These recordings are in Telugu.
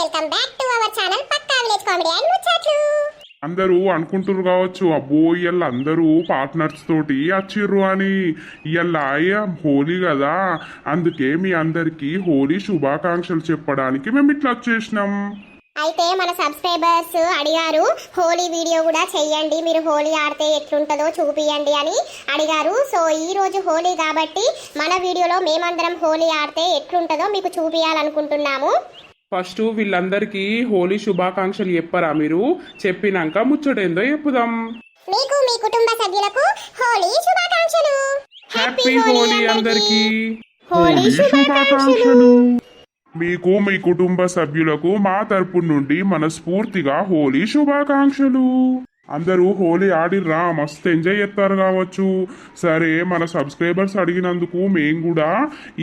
Welcome back to our channel Pakka village comedy and Muchatlu. అందరూ అనుకుంటున్నారు కావచ్చు అబ్బో ఇవాళ అందరూ పార్ట్నర్స్ తోటి వచ్చిర్రు అని. ఇవాళ హోలీ కదా అందుకే మీ అందరికీ హోలీ శుభాకాంక్షలు చెప్పడానికి మేము ఇట్లా వచ్చేసినాం. అయితే మన సబ్స్క్రైబర్స్ అడిగారు హోలీ వీడియో కూడా చెయ్యండి మీరు హోలీ ఆడితే ఎట్లుంటుందో చూపియండి అని అడిగారు. సో ఈ రోజు హోలీ కాబట్టి మన వీడియోలో మేమందరం హోలీ ఆడితే ఎట్లుంటుందో మీకు చూపియాలనుకుంటున్నాము. ఫస్ట్ వీళ్ళందరికీ హోలీ శుభాకాంక్షలు చెప్పరా మీరు? చెప్పినాక ముచ్చటేందో చెప్పుదాం. మీకు మీ కుటుంబ సభ్యులకు హోలీ శుభాకాంక్షలు. హ్యాపీ హోలీ అందరికీ. హోలీ శుభాకాంక్షలు. మీకు మీ కుటుంబ సభ్యులకు మా తరపు నుండి మనస్ఫూర్తిగా హోలీ శుభాకాంక్షలు. అందరూ హోలీ ఆడిర్రా మస్తు ఎంజాయ్ చేస్తారు కావచ్చు. సరే మన సబ్స్క్రైబర్స్ అడిగినందుకు మేము కూడా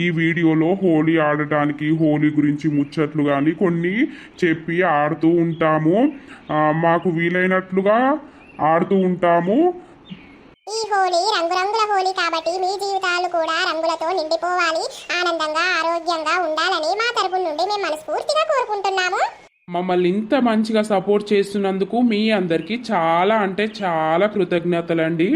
ఈ వీడియోలో హోలీ ఆడటానికి హోలీ గురించి ముచ్చట్లు కానీ కొన్ని చెప్పి ఆడుతూ ఉంటాము. మాకు వీలైనట్లుగా ఆడుతూ ఉంటాము. ఈ హోలీ రంగురంగుల హోలీ కాబట్టి మీ జీవితాలు కూడా రంగులతో నిండిపోవాలి. ఆనందంగా ఆరోగ్యంగా ఉండాలని మా తరపు నుండి మేము మనస్ఫూర్తిగా కోరుకుంటున్నాము. మమ్మల్ని ఇంత మంచిగా సపోర్ట్ చేస్తున్నందుకు మీ అందరికీ చాలా అంటే చాలా కృతజ్ఞతలండి.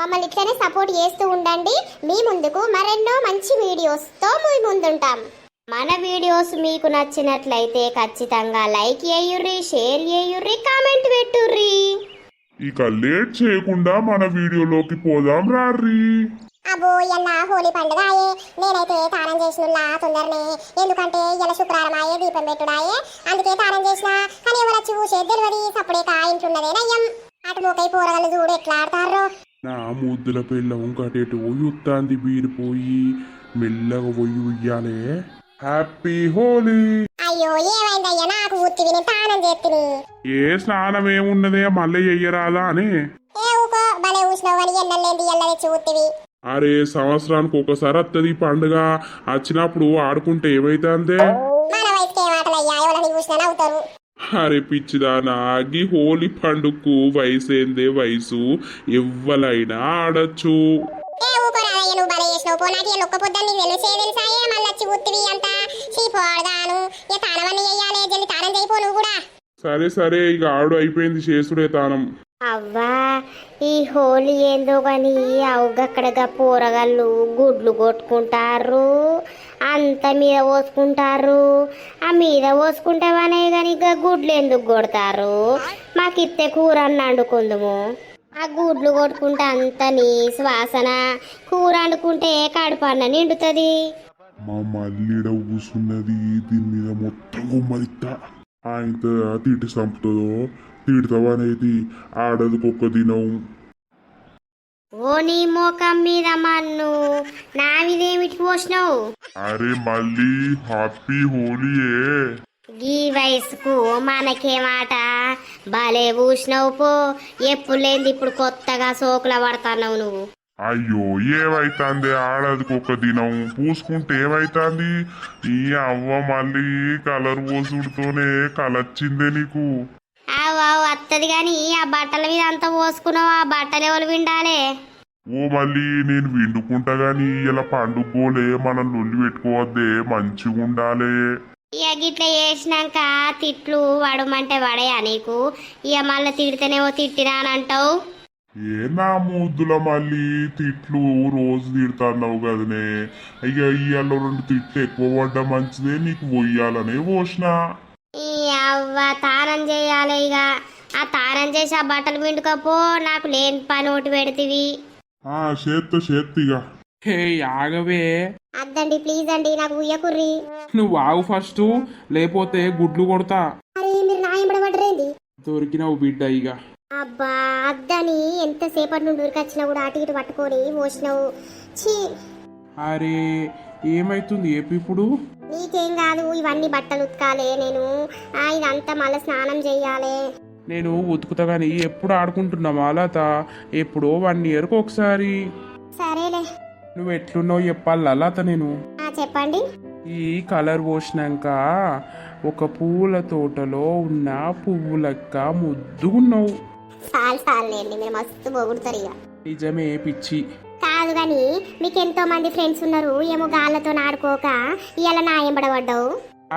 మమ్మల్ని ఇట్లనే సపోర్ట్ చేస్తూ ఉండండి. మీ ముందుకు మరెన్నో మంచి వీడియోస్తో మీ ముందుంటాం. మన వీడియోస్ మీకు నచ్చినట్లయితే ఖచ్చితంగా లైక్ చేయుర్రి షేర్ చేయుర్రి కామెంట్ పెట్టుర్రి. ఇక లేట్ చేయకుండా మన వీడియోలోకి పోదాం రారీ అబ్బో ఇలా హోలీ పండుగ ఆయే నేనైతే తానం చేసినుల్లా తొందరనే. ఎందుకంటే ఇలా శుక్రవారం ఆయే దీపం పెట్టుడాయే. అందుకే తానం చేసిన. కానీ ఎవరు చూసే తెలియదు సప్పుడేక ఇంట్లున్నదే నయ్యం. అటు మొక్కై పోరగలు చూడు ఎట్లా ఆడతారో నా ముద్దుల పిల్లం కటేటు యుత్తాంది బీరిపోయి. మెల్లగా పోయి ఉయ్యాలే. హ్యాపీ హోలీ. అయ్యో ఏమైందయ్యా? నాకు ఉత్తివి నేను తానం చేతిని ఏ స్నానం ఏమున్నదే మళ్ళీ చెయ్యరాదా అని. ఏ ఊకో భలే ఊసినావు అని ఎన్నెల్లేంది ఎల్ల తెచ్చి ఉత్తివి. అరే సంవత్సరానికి ఒకసారి వస్తుంది పండుగ. వచ్చినప్పుడు ఆడుకుంటే ఏమైతుందే? మన వయసుకి ఏ మాటలయ్యా ఎవరైనా చూసినా నవ్వుతారు. అరే పిచ్చిదానా గీ హోలీ పండుగకు వయసేందే వయసు? ఎవ్వలైనా ఆడచ్చు. అంత? సరే సరే ఇక ఆడు అయిపోయింది చేసుడే తానం. అవ్వా ఈ హోలీ ఏందో కానీ అవుగక్కడగా పోరగాళ్ళు గుడ్లు కొట్టుకుంటారు. అంత మీద పోసుకుంటారు. ఆ మీద పోసుకుంటామనే కానీ ఇక గుడ్లు ఎందుకు కొడతారు? మాకు ఇత్తే కూర అన్న వండుకుందుము. ఆ గుడ్లు కొట్టుకుంటే అంతని శ్వాసన. కూర వండుకుంటే కడుపు అన్న నిండుతుంది. మా మల్లిడ కూసున్నది దీని మీద మొత్తం గుమ్మరిత్తా తిట్టి చంపుతుందో తిడతావనేది ఆడదు కుక్క దినం ఓ నీ మోకం మీద మన్ను నా మీదేమిటి పోసినావు? అరే మళ్ళీ హ్యాపీ హోలీయే. ఈ వయసుకు మనకేమాట భలే పూసినావు పో ఎప్పుడు లేని ఇప్పుడు కొత్తగా సోకుల పడతావు నువ్వు. అయ్యో ఏమైతుంది ఆడదు కుక్క దినం పూసుకుంటే ఏమైతుంది? ఈ అవ్వ మళ్ళీ కలర్ పోసుడుతోనే కలొచ్చిందే నీకు. అవు వత్తది కానీ ఆ బట్టల మీద అంతా పోసుకున్నావు? ఆ బట్టలు ఎవరు విండాలే? ఓ మళ్ళీ నేను విండుకుంటా గాని ఇలా పండుగోలే మనం లొల్లి పెట్టుకోవద్దే మంచిగా ఉండాలే. ఇక గిట్ల చేసినాక తిట్లు వడమంటే వడయా నీకు? ఇక మళ్ళీ తిడితేనేమో తిట్టినా అని అంటావు? ఏ నా ముద్దుల మళ్ళీ తిట్లు రోజు తిడతాన్నావు కదనే? ఇక ఇవాళ రెండు తిట్లు ఎక్కువ పడ్డా మంచిదే నీకు పోయాలనే పోసిన. అవ్వ తానం చేయాలి ఇక ఆ తానం చేసి ఆ బట్టలు పిండుకపో నాకు లేని పని ఒకటి పెడితివి. ఆ చేత్తో చేత్తిగా హే ఆగవే. అద్దండి ప్లీజ్ అండి నాకు ఉయ్యకుర్రి. నువ్వు ఆగు ఫస్ట్ లేకపోతే గుడ్లు కొడతా. అరే మీరు నా ఎంబడబడ్డరేంది దొరికినావు బిడ్డ ఇక అబ్బా అద్దని ఎంతసేపటి నుండి ఉరికొచ్చినా కూడా అటు ఇటు పట్టుకొని మోసినావు. ఛీ. అరే ఏమైతుంది? ఏపి ఇప్పుడు? నీకేం కాదు ఇవన్నీ బట్టలు ఉతకాలే నేను. ఆ, ఇదంతా మళ్ళీ స్నానం చెయ్యాలి. నేను ఉతుకుతా కానీ ఎప్పుడు ఆడుకుంటున్నావా లత ఎప్పుడో వన్ ఇయర్కి ఒకసారి. సరేలే. నువ్వు ఎట్లున్నావు చెప్పాలా లత నేను? ఆ, చెప్పండి. ఈ కలర్ పోసినాక ఒక పూల తోటలో ఉన్న పువ్వులక్క ముద్దుగున్నావు. చాలు చాలండి మీరు మస్తు పొగుడుతారు ఇక. నిజమే పిచ్చి. కాదు కానీ మీకు ఎంతో మంది ఫ్రెండ్స్ ఉన్నారు ఏమో గాళ్ళతో ఆడుకోక ఇవాళ నా ఎంబడబడ్డావు.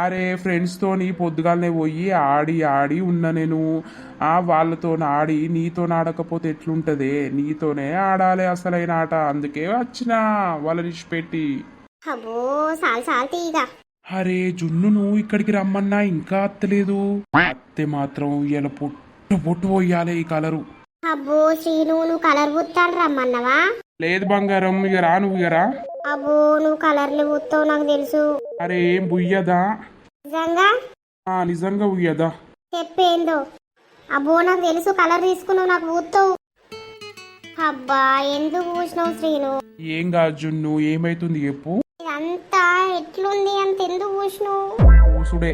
అరే ఫ్రెండ్స్ తోని పొద్దుగాలనే పోయి ఆడి ఆడి ఉన్నా నేను. ఆ వాళ్ళతో ఆడి నీతో ఆడకపోతే ఎట్లుంటదే? నీతోనే ఆడాలి అసలైన ఆట. అందుకే వచ్చిన వాళ్ళని పెట్టి అబ్బో సాల్ సాల్ తీగా. అరే జున్నును ఇక్కడికి రమ్మన్నా ఇంకా అత్తలేదు. అత్తే మాత్రం ఇలా పొట్టు పొట్టు పోయాలి ఈ కలరు. అబ్బో శ్రీను నువ్వు కలర్ పుత్తాను రమ్మన్నవా? లేదు బంగారం ఇక రా నువ్వు ఇక రా. అబ్బో నువ్వు కలర్లు పుత్తావు నాకు తెలుసు. అరే ఏం బుయ్యదా? నిజంగా? ఆ నిజంగా ఉయ్యదా చెప్పేందో? అబ్బో నాకు తెలుసు కలర్ తీసుకున్నావు నాకు పూస్తావు అబ్బా ఎందుకు పూసినావు శ్రీను ఏం కాదు జున్ను ఏమైతుంది చెప్పు. ఇదంతా ఎట్లుంది అంత ఎందుకు పూసినావు? ఊసుడే.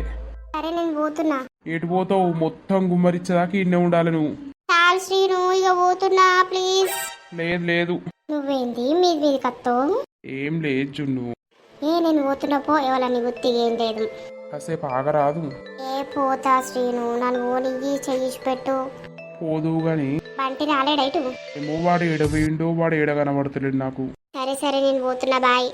సరే నేను పోతున్నా. ఎటు పోతావు? మొత్తం గుమ్మరిచ్చేదాకా ఇన్నే ఉండాలి నువ్వు. చాలు శ్రీను ఇక పోతున్నా ప్లీజ్ లేదు లేదు. నువ్వేంటి మీది మీది కత్తావు ఏం లేదు జున్ను. ఏ నేను పోతున్నా పో. ఎవరని గుర్తి ఏం లేదు. కాసేపు ఆగరాదు. ఏ పోతా శ్రీను నన్ను ఓనికి చెయ్యిసి పెట్టు. పోదు గాని. బంటి రాలేడైటు ఏమో వాడు ఎడవేయండో వాడు ఏడ కనబడతలేడు నాకు. సరే సరే నేను పోతున్నా బాయ్.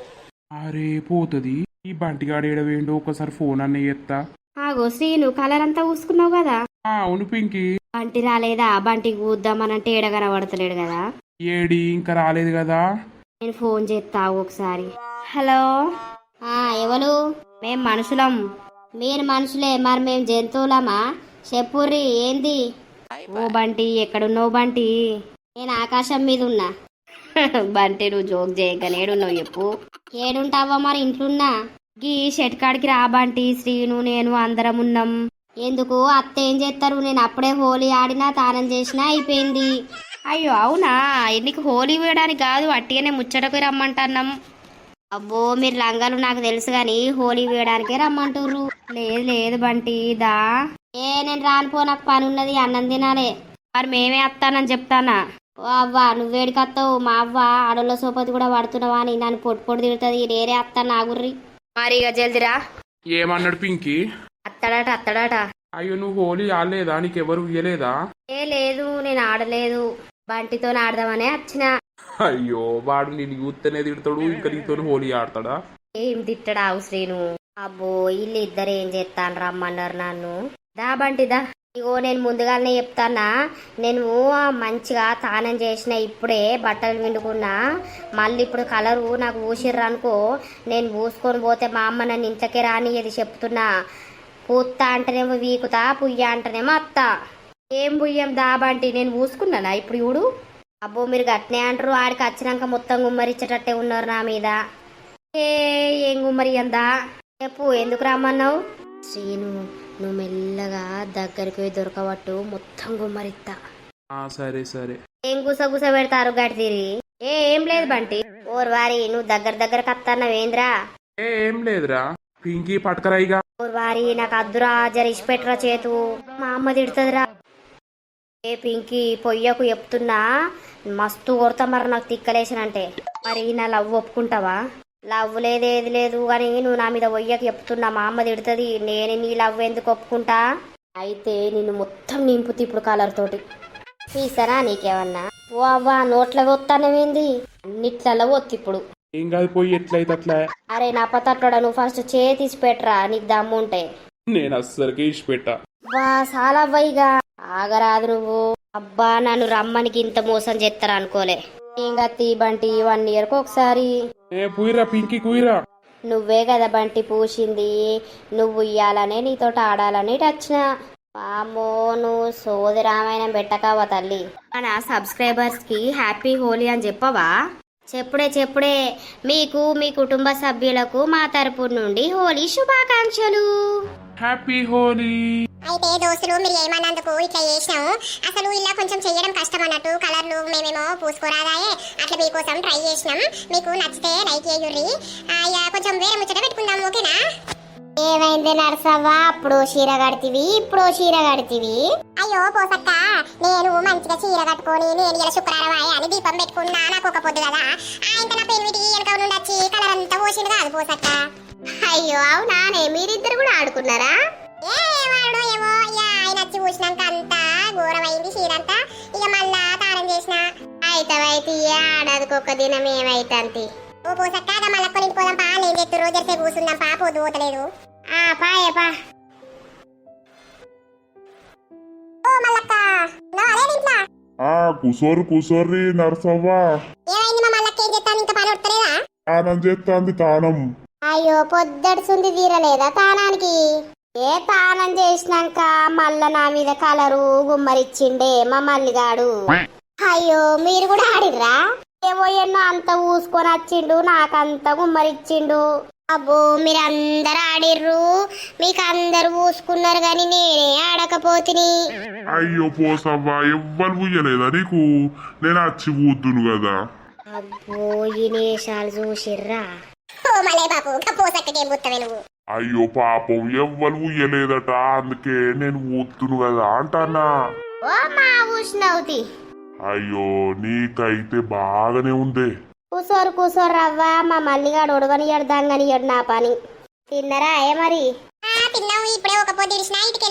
అరే పోతుంది. ఈ బంటిగాడు ఏడవేయండో ఒకసారి ఫోన్ అన్న ఎత్తా. ఆగో శ్రీను కలర్ అంతా పూసుకున్నావు కదా? అవును పింకి. బంటి రాలేదా? బంటికి కూద్దామనంటే ఏడ కనబడతలేడు కదా. ఏడి ఇంకా రాలేదు కదా. నేను ఫోన్ చేస్తావు ఒకసారి. హలో? ఆ ఎవరు? మేం మనుషులం. మీరు మనుషులే మరి మేం జంతువులమా? చెప్పుర్రి ఏంది? ఓ బంటి ఎక్కడున్నావు బంటి? నేను ఆకాశం మీద ఉన్నా. బంటి నువ్వు జోక్ చేయక నేడున్నావు చెప్పు. ఏడుంటావా మరి ఇంట్లున్నా? గీ షెట్కాడికి రా బంటి శ్రీను నేను అందరం ఉన్నాం. ఎందుకు? అత్త ఏం చేస్తారు? నేను అప్పుడే హోలీ ఆడినా తానం చేసినా అయిపోయింది. అయ్యో అవునా? నీకు హోలీ వేయడానికి కాదు అట్టిగానే ముచ్చటకు రమ్మంటున్నాం. అబ్బో మీరు లంగాలు నాకు తెలుసు కానీ హోలీ వేయడానికే రమ్మంటుర్రు. లేదు లేదు బంటి దా. ఏ నేను రానుపో నాకు పని ఉన్నది అన్నం తినాలే. మరి మేమే వస్తానని చెప్తానా? ఓ అవ్వా నువ్వేడికి వస్తావు మా అవ్వ ఆడోళ్ళ సోపతి కూడా పడుతున్నావా అని నన్ను పొట్టు పొట్టు తిడుతుంది. నేనే వస్తాను నాగుర్రి. మరి ఇక జల్దిరా. ఏమన్నాడు పింకి? అత్తడాట అత్తడాట. అయ్యో నువ్వు హోలీ ఆడలేదా? నీకెవరు ఇయ్యలేదా ఏ లేదు నేను ఆడలేదు. బంటితో ఆడదామనే వచ్చిన అయ్యో వాడు నేను యూత్తనే తిడతాడు ఇంకా నీతో హోలీ ఆడతాడా? ఏం తిట్టడావు శ్రీను? అబ్బో వీళ్ళు ఇద్దరు ఏం చేస్తాను రమ్మన్నారు నన్ను. దా బంటిదా ఇగో నేను ముందుగానే చెప్తానా నేను మంచిగా తానం చేసిన ఇప్పుడే బట్టలు విండుకున్నా. మళ్ళీ ఇప్పుడు కలరు నాకు ఊసిర్రు అనుకో నేను పూసుకొని పోతే మా అమ్మ నన్ను ఇంట్లోకే రానియది చెప్తున్నా. పూత్తా అంటేనేమో వీకుతా పుయ్య అంటేనేమో అత్త. ఏం పుయ్యం దా బంటి నేను పూసుకున్నానా ఇప్పుడు చూడు? అబ్బో మీరు గట్నే అంటారు ఆడికి వచ్చినాక మొత్తం గుమ్మరిచ్చేటట్టే ఉన్నారు నా మీద. ఏ ఏం గుమ్మరి అందా చెప్పు ఎందుకు రమ్మన్నావు? శ్రీను నువ్వు మెల్లగా దగ్గరికి పోయి దొరకబట్టు మొత్తం గుమ్మరిత్తా. ఆ సరే సరే. ఏం గుస గుస పెడతారు గడి తిరిగి ఏ ఏం లేదు బంటి. ఓర్ వారి నువ్వు దగ్గర దగ్గర కత్తన్నావేంద్రా? ఏ ఏం లేదురా. పింకీ పట్టుకరాయిగా వారి నాకు అద్దురా జర పెట్టరా చేతు. మా అమ్మ తిడుతుందిరా. ఏ పింకి పొయ్యకు చెప్తున్నా మస్తు కొడతా మరి నాకు తిక్కలేసినంటే. మరి నా లవ్ ఒప్పుకుంటావా? లవ్ లేదు ఏది లేదు కానీ నువ్వు నా మీద పొయ్యకు చెప్తున్నా మా అమ్మ తిడుతుంది. నేను నీ లవ్ ఎందుకు ఒప్పుకుంటా? అయితే నిన్ను మొత్తం నింపుతి ఇప్పుడు కలర్ తోటి. తీసరా నీకేమన్నా? ఓ అవ్వా నోట్ల వస్తానమేంది అన్నిట్లలో వత్తి ఇప్పుడు ఏం కాదు పోయి ఎట్లయితే అట్లా. అరే నా పతట్లోడా నువ్వు ఫస్ట్ చేయి తీసి పెట్టరా? నీకు దమ్ము ఉంటే. నేను అస్సలకే ఇచ్చిపెట్టా బా చాలా అవ్వయిగా ఆగరాదు నువ్వు. అబ్బా నన్ను రమ్మనికి ఇంత మోసం చేస్తారు అనుకోలే. ఇంకా తీ బంటి వన్ ఇయర్కి ఒకసారి. ఏ కుయిరా పింకీ కుయిరా నువ్వే కదా బంటి పూసింది. నువ్వు ఇయ్యాలనే నీతోటి ఆడాలని వచ్చిన వామ్మో నువ్వు సోది రామాయణం పెట్టకావా తల్లి? మన సబ్స్క్రైబర్స్కి హ్యాపీ హోలీ అని చెప్పవా? చెప్పుడే చెప్పుడే. మీకు మీ కుటుంబ సభ్యులకు మా తరపు నుండి హోలీ శుభాకాంక్షలు. హ్యాపీ హోలీ. అయితే దోస్తులు మీరు ఏమన్నందుకు ఇట్లా చేసినాము అసలు ఇలా కొంచెం చేయడం కష్టం అన్నట్టు కలర్లు మేమేమో పూసుకోరాదాయే. అట్లా మీకోసం ట్రై చేసినాం. మీకు నచ్చితే లైక్ చేయుర్రి. కొంచెం వేరే ముచ్చట పెట్టుకుందాం ఓకేనా? ఏమైంది నర్సవ్వ? అప్పుడు చీర కడితివి ఇప్పుడు చీర కడితివి. అయ్యో పోసక్క నేను మంచిగా చీర కట్టుకొని నేను ఇలా శుక్రవారం అని దీపం పెట్టుకున్నా నాకు ఒక పొద్దు కదా. ఆయన నా పెనిమిటి వెనక నుండి వచ్చి కలర్ అంతా పోసిండు కాదు పోసక్క. అయ్యో అవునానే మీరిద్దరు కూడా ఆడుకున్నారా? ఏవాడు ఏమో ఇక ఆయన వచ్చి చూసినాక అంతా ఘోరమైంది చీరంతా ఇక మళ్ళా తానం చేసిన. అయితవైతే ఆడదుకొక దినం ఏమైతంతి మళ్ళా పోదాం పా నేను చేస్తే కూర్చుందాం పా పోదు పోతలేదు. ఆ పాయే పా. ఓ మల్లక్క. నా అదే ఇంట్లో ఆ కుసోరు కుసోర్రి నరసవ్వ. ఏమైంది మా మల్లక్క ఏం చెప్తాను ఇంకా పని వస్తలేదా ఆనం చేస్తాంది తానం. అయ్యో పొద్దడుసుంది తీరలేదా తానానికి? ఏ తానం చేసినాక మళ్ళా నా మీద కలరు గుమ్మరిచ్చిండే మా మల్లిగాడు. అయ్యో మీరు కూడా ఆడిర్రా? ఎన్నో అంత ఊసుకొని వచ్చిండు నాకంత గుమ్మరిచ్చిండు. అబ్బో మీరు అందరు ఆడిర్రు. మీకు అందరు పూసుకున్నారు కానీ నేనే ఆడకపోతిని. అయ్యో పోసవ్వ ఎవ్వరు పుయ్యలేదా నీకు? నేను వచ్చి ఊద్దును కదా. అబ్బో ఈ నేషాలు చూసిర్రా. ఓ మలే బాబు కపోసక్కకేం పుత్తవే నువ్వు? అయ్యో పాపం ఎవ్వరు పుయ్యలేదట అందుకే నేను ఊద్దును కదా అంటానా ఓ మా ఊసినవుతి అయ్యో నీకైతే బాగానే ఉందే. కూసోరు కూసోరు రవ్వ మా మల్లిగాడు ఉడగనియడు దంగనియడు నా పని. తిన్నరా ఏ మరి? ఆ తిన్నావు ఇప్పుడే ఒక పొద్దు ఇడిచిన ఇంటికి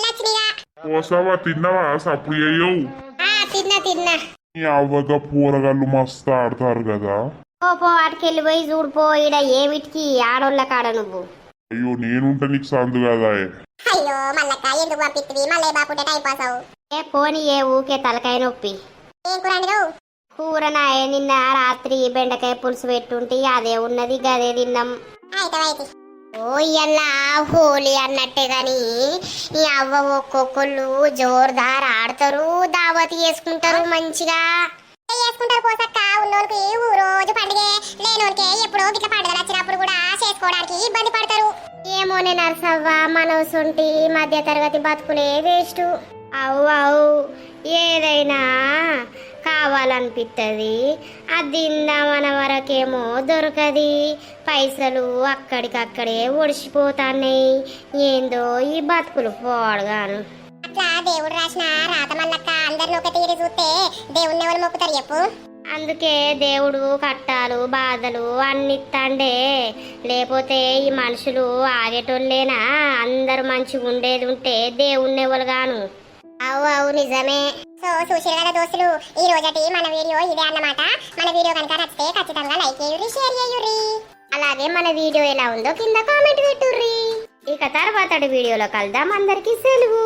తిన్నావా? సప్పుడు అయ్యవు ఆ తిన్నా తిన్నా. నీ అవ్వగా పూరగాళ్ళు మస్తు ఆడతారు కదా. పో పో వాటికెళ్ళి పోయి చూడిపో ఈడ ఏమిటికి ఆడోళ్ళ కాడ నువ్వు. అయ్యో నేనుంటే నీకు సందు కదా అయ్యో మల్లక్క ఎందుకు పంపిస్తుంది మళ్ళీ బాపుంటే టైం పాస్ అవు ఏ పోని ఏ ఊకే తలకాయ నొప్పి. ఏం కూర వండినావు? నిన్న రాత్రి బెండకాయ పులుసు పెట్టుంటే అదే ఉన్నది గదే తిన్నాం. అయితే అయితే ఓ ఇయ్యల్లా హోలీ అన్నట్టే గాని ఈ అవ్వ ఒక్కొక్కళ్ళు జోర్దార్ ఆడతారు దావతి చేసుకుంటారు మంచిగా. చేసుకుంటారు పోసక్క ఉన్నోళ్ళకి ఊ రోజు పండుగే. లేనోళ్ళకి ఎప్పుడో గిట్ల పండుగలు వచ్చినప్పుడు కూడా చేసుకోవడానికి ఇబ్బంది పడతారు. ఏమోనే నర్సవ్వ మనసుంటి మధ్య తరగతి బతుకులే వేస్ట్. అవు అవు. ఏదైనా కావాలనిపిస్తుంది అది తిందామన్న వరకేమో దొరకది. పైసలు అక్కడికక్కడే ఒడిసిపోతాన్నాయి. ఏందో ఈ బతుకులు పోడగాను. అట్లా దేవుడు రాసిన రాత మల్లక్క అందరిని ఒక తీరి చూస్తే దేవుణ్ణి ఎవరు మొక్కుతారు చెప్పు. అందుకే దేవుడు కట్టాలు బాధలు అన్నిత్తాండే. లేకపోతే ఈ మనుషులు ఆగేటోళ్ళేనా? అందరు మంచిగా ఉండేది ఉంటే దేవుణ్ణి ఎవరుగాను అవు అవు నిజమే. సో చూసారు కదా దోస్తులు ఈ రోజటి మన వీడియో ఇదే అన్నమాట. మన వీడియో కనుక నచ్చితే ఖచ్చితంగా లైక్ చేయుర్రి షేర్ చేయుర్రి. అలాగే మన వీడియో ఎలా ఉందో కింద కామెంట్ పెట్టుర్రి. ఇక తర్వాత వీడియోలో కలుద్దాం. అందరికీ సెలవు.